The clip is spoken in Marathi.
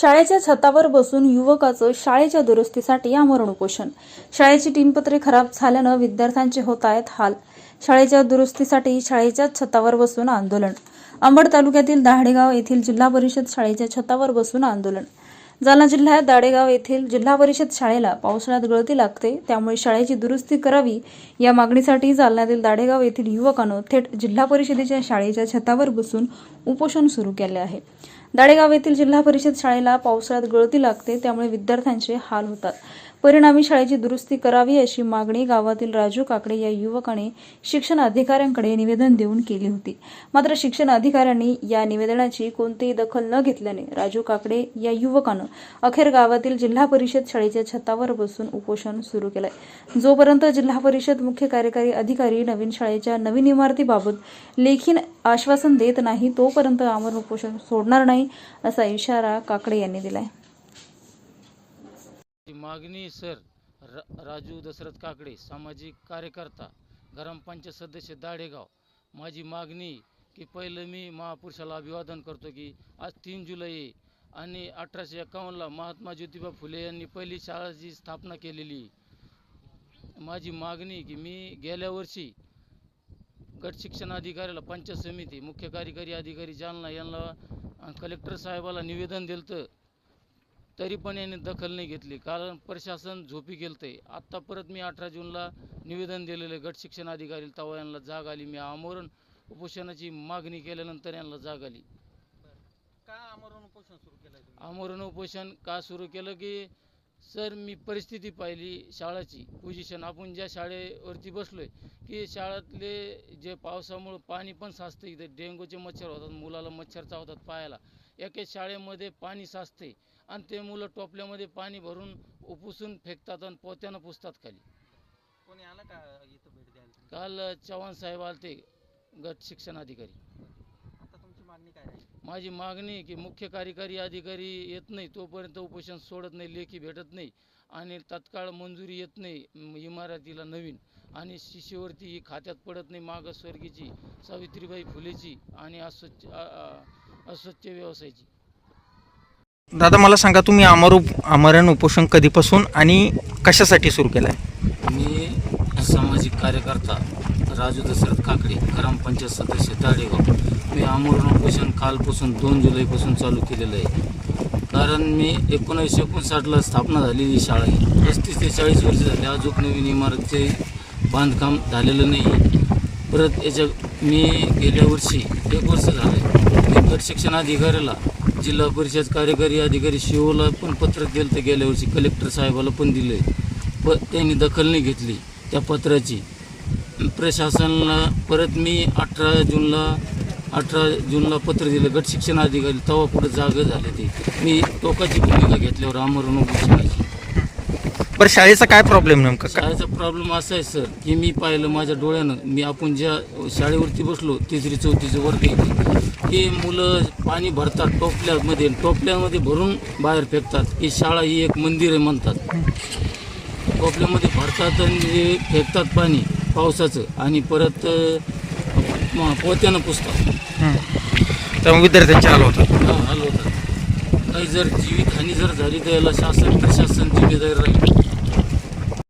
शाळेच्या छतावर बसून युवकाचं शाळेच्या दुरुस्तीसाठी आमरण उपोषण. शाळेची टीनपत्रे खराब झाल्यानं विद्यार्थ्यांचे होत आहेत हाल. शाळेच्या दुरुस्तीसाठी शाळेच्या छतावर बसून आंदोलन. अंबड तालुक्यातील दाहडेगाव येथील जिल्हा परिषद शाळेच्या छतावर बसून आंदोलन. जालना जिल्ह्यात दाडेगाव येथील जिल्हा परिषद शाळेला पावसाळ्यात गळती लागते. त्यामुळे शाळेची दुरुस्ती करावी या मागणीसाठी जालन्यातील दाडेगाव येथील युवकानं थेट जिल्हा परिषदेच्या शाळेच्या छतावर बसून उपोषण सुरू केले आहे. दाडेगाव येथील जिल्हा परिषद शाळेला पावसाळ्यात गळती लागते त्यामुळे विद्यार्थ्यांचे हाल होतात. परिणामी शाळेची दुरुस्ती करावी अशी मागणी गावातील राजू काकडे या युवकाने शिक्षण अधिकाऱ्यांकडे निवेदन देऊन केली होती. मात्र शिक्षण अधिकाऱ्यांनी या निवेदनाची कोणतीही दखल न घेतल्याने राजू काकडे या युवकानं अखेर गावातील जिल्हा परिषद शाळेच्या छतावर बसून उपोषण सुरू केलंय. जोपर्यंत जिल्हा परिषद मुख्य कार्यकारी अधिकारी नवीन शाळेच्या नवीन इमारतीबाबत लेखी आश्वासन देत नाही तोपर्यंत आमरण उपोषण सोडणार नाही असा इशारा काकडे यांनी दिलाय. मागणी सर र राजू दशरथ काकडे सामाजिक कार्यकर्ता ग्रामपंचायत सदस्य दाढेगाव माझी मागणी की पहिलं मी महापुरुषाला अभिवादन करतो की आज तीन जुलै आणि अठराशे एकावन्नला महात्मा ज्योतिबा फुले यांनी पहिली शाळाची स्थापना केलेली. माझी मागणी की मी गेल्या वर्षी गट शिक्षण अधिकाऱ्याला पंचायत समिती मुख्य कार्यकारी अधिकारी जालना यांना कलेक्टर साहेबाला निवेदन दिलं तर पण यांनी दखल नाही घेतली. कारण प्रशासन झोपी गेलतंय आत्ता परत मी अठरा जूनला निवेदन दिलेलं आहे. गट शिक्षण अधिकारी तेव्हा यांना जाग आली. मी आमरण उपोषणाची मागणी केल्यानंतर यांना जाग आली. का आमरण उपोषण सुरू केलंय तुम्ही? आमरण उपोषण का सुरू केलं की सर मी परिस्थिती पाहिली शाळाची. पोझिशन आपण ज्या शाळेवरती बसलोय की शाळेतले जे पावसामुळं पाणी पण साचतं इथे डेंग्यूचे मच्छर होतात मुलाला मच्छर चावतात पायाला. एका शाळेमध्ये पाणी साचते आणि ते मुलं टोपल्यामध्ये पाणी भरून उपसून फेकतात आणि पोत्यानं पुसतात खाली. कोणी आलं का इथं भेट द्यायला? काल चव्हाण साहेब आलते गट शिक्षण अधिकारी. आता तुमची मागणी काय आहे? माझी मागणी की मुख्य कार्यकारी अधिकारी येत नाही तोपर्यंत उपोषण सोडत नाही लेखी भेटत नाही आणि तत्काळ मंजुरी येत नाही इमारतीला नवीन आणि शिष्यवृत्ती ही खात्यात पडत नाही मागासवर्गीची सावित्रीबाई फुलेची आणि अस्वच्छ अस्वच्छ व्यवसायाची. दादा मला सांगा तुम्ही अमर उप- आमरण उपोषण कधीपासून आणि कशासाठी सुरू केलं आहे मी सामाजिक कार्यकर्ता राजू दशरथ काकडे ग्रामपंचायत सदस्य दाडेगाव मी आमरण उपोषण कालपासून दोन जुलैपासून चालू केलेलं आहे. कारण मी एकोणीसशे एकोणसाठला स्थापना झालेली शाळा आहे. पस्तीस ते चाळीस वर्ष झाली अजून नवीन इमारतीचे बांधकाम झालेलं नाही परत याच्या मी गेल्या वर्षी एक वर्ष झालं मी प्रशिक्षण अधिकाऱ्याला जिल्हा परिषद कार्यकारी अधिकारी शिवला पण पत्र दिलं तर गेल्या वर्षी कलेक्टर साहेबाला पण दिलं प त्यांनी दखल नाही घेतली त्या पत्राची. प्रशासनाला परत मी अठरा जूनला अठरा जूनला पत्र दिलं. गट शिक्षण अधिकारी तेव्हा पुढे जागा झाले ते मी टोकाची भूमिका घेतल्यावर आमरण उपोषणाची. बरं शाळेचा काय प्रॉब्लेम नेमका? का शाळेचा प्रॉब्लेम असा आहे सर की मी पाहिलं माझ्या डोळ्यानं मी आपण ज्या शाळेवरती बसलो तिसरी चौथीचं वर्ग येते की मुलं पाणी भरतात टोपल्यामध्ये टोपल्यामध्ये भरून बाहेर फेकतात. की शाळा ही एक मंदिर आहे म्हणतात. टोपल्यामध्ये भरतात आणि जे फेकतात पाणी पावसाचं आणि परत अ, म- पोत्यानं पुसतात. त्यामुळे विद्यार्थ्यांचे हाल होतात. हा, हलवतात काही जर जीवितहानी जर झाली तर याला शासन प्रशासन जिम्मेदार राहील.